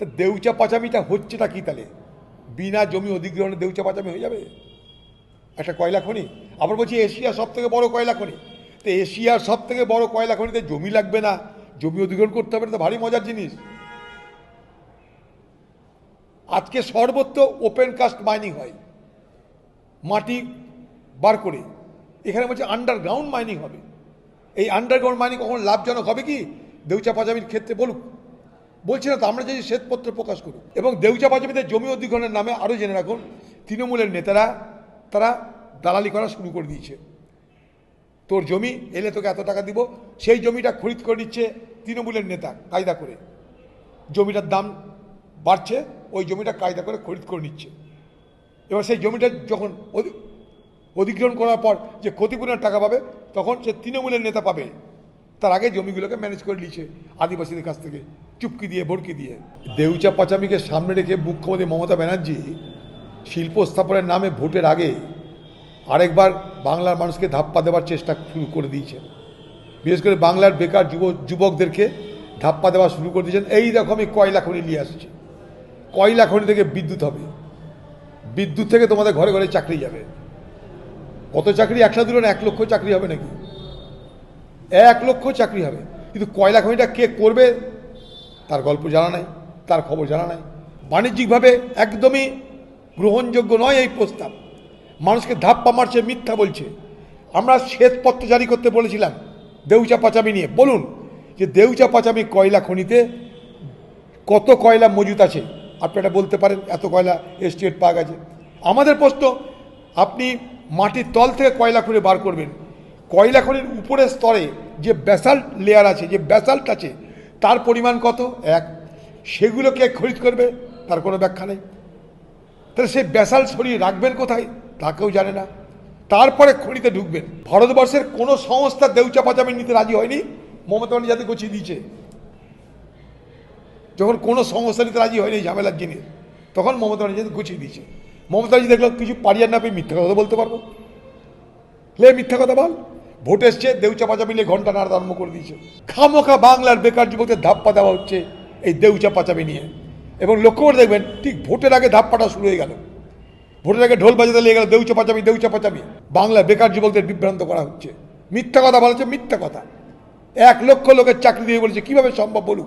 তা দেউচা পাচামিটা হচ্ছেটা কি তাহলে? বিনা জমি অধিগ্রহণে দেউচা পাচামি হয়ে যাবে? একটা কয়লা খনি? আবার বলছি এশিয়ার সব থেকে বড় কয়লা খনি। তো এশিয়ার সব থেকে বড় কয়লা খনিতে জমি লাগবে না, জমি অধিগ্রহণ করতে হবে না, তো ভারী মজার জিনিস। আজকে সর্বত্র ওপেন কাস্ট মাইনিং হয়। মাটি বার করে। এখানে বলছে আন্ডারগ্রাউন্ড মাইনিং হবে। এই আন্ডারগ্রাউন্ড মাইনিং কখন লাভজনক হবে কি? দেউচা পাচামির ক্ষেত্রে বলুক। বলছি না তো, আমরা যদি শ্বেতপত্র প্রকাশ করুক। এবং দেউচা পাচামিদের জমি অধিগ্রহণের নামে আরও জেনে রাখুন, তৃণমূলের নেতারা, তারা দালালি করা শুরু করে দিয়েছে। তোর জমি, এলে তোকে এত টাকা দিব, সেই জমিটা খরিদ করে নিচ্ছে তৃণমূলের নেতা, কায়দা করে। জমিটার দাম বাড়ছে, ওই জমিটা কায়দা করে খরিদ করে নিচ্ছে। এবার সেই জমিটা যখন অধি- অধিগ্রহণ করার পর যে ক্ষতিপূরণের টাকা পাবে, তখন সে তৃণমূলের নেতা পাবে। তার আগে জমিগুলোকে ম্যানেজ করে নিচ্ছে আদিবাসীদের কাছ থেকে, চুপকি দিয়ে, ভড়কি দিয়ে। দেউচা পাচামিকে সামনে রেখে মুখ্যমন্ত্রী মমতা ব্যানার্জি শিল্প স্থাপনের নামে ভোটের আগে আরেকবার বাংলার মানুষকে ধাপ্পা দেওয়ার চেষ্টা শুরু করে দিয়েছেন। বিশেষ করে বাংলার বেকার যুব, যুবকদেরকে ধাপ্পা দেওয়া শুরু করে দিয়েছেন। এই রকমই কয়লা খনি নিয়ে আসছে। কয়লা খনি থেকে বিদ্যুৎ হবে। বিদ্যুৎ থেকে তোমাদের ঘরে ঘরে চাকরি যাবে। কত চাকরি? একসাথে দিল না এক লক্ষ চাকরি হবে নাকি? এক লক্ষ চাকরি হবে। কিন্তু কয়লা খনিটা কে করবে, তার গল্প জানা নাই, তার খবর জানা নাই। বাণিজ্যিকভাবে একদমই গ্রহণযোগ্য নয় এই প্রস্তাব। মানুষকে ধাপ্পা মারছে, মিথ্যা বলছে। আমরা শ্বেতপত্র জারি করতে বলেছিলাম দেউচা পাচামি নিয়ে। বলুন যে দেউচা পাচামি কয়লা খনিতে কত কয়লা মজুত আছে? আপনি এটা বলতে পারেন, এত কয়লা এস্টেট পাওয়া গেছে। আমাদের প্রশ্ন, আপনি মাটির তল থেকে কয়লা খুঁড়ে বার করবেন? কয়লা খনির উপরের স্তরে যে ব্যাসাল্ট লেয়ার আছে, যে ব্যাসাল্ট আছে, তার পরিমাণ কত? এক। সেগুলোকে খরিদ করবে, তার কোনো ব্যাখ্যা নেই। তাহলে সে ব্যাসাল্ট সরিয়ে রাখবেন কোথায়? তা কেউ জানে না। তারপরে খনিতে ঢুকবেন। ভারতবর্ষের কোনো সংস্থা দেউচা পাচামি নিতে রাজি হয়নি, মমতা যাতে গুছিয়ে দিয়েছে। যখন কোনো সংস্থা নিতে রাজি হয়নি ঝামেলার জিনিস তখন মমতা ব্যানার্জি গুছিয়ে দিয়েছে। মমতা দেখল কিছু পারিয়ার না পেয়ে মিথ্যা কথা বলতে পারব। লে মিথ্যা কথা বল। ভোট এসছে দেউচা পাচা মিলে ঘণ্টা নাড়া করে দিয়েছে। খামোখা বাংলার বেকার যুবকদের ধাপ্পা দেওয়া হচ্ছে এই দেউচা পাচামি নিয়ে। এবং লক্ষ্য করে দেখবেন, ঠিক ভোটের আগে ধাপ্পাটা শুরু হয়ে গেল। ভোটের আগে ঢোল বাজাতে লেগে গেল দেউচা পাচামি দেউচা পাচামি বাংলা বেকার যুবকদের বিভ্রান্ত করা হচ্ছে। মিথ্যা কথা বলা হচ্ছে, মিথ্যা কথা। এক লক্ষ লোকের চাকরি দিয়ে বলেছে, কীভাবে সম্ভব বলুক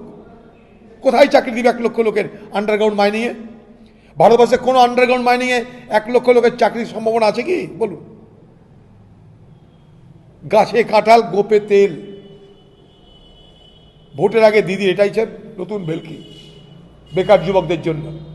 কোথায় চাকরি দিবে এক লক্ষ লোকের আন্ডারগ্রাউন্ড মাইনিংয়ে ভারতবর্ষে কোনো আন্ডারগ্রাউন্ড মাইনিংয়ে এক লক্ষ লোকের চাকরির সম্ভাবনা আছে কি? বলুন। গাছে কাঁঠাল গোপে তেল। ভোটের আগে দিদি এটাই চান নতুন ভেলকি। বেকার যুবকদের জন্য।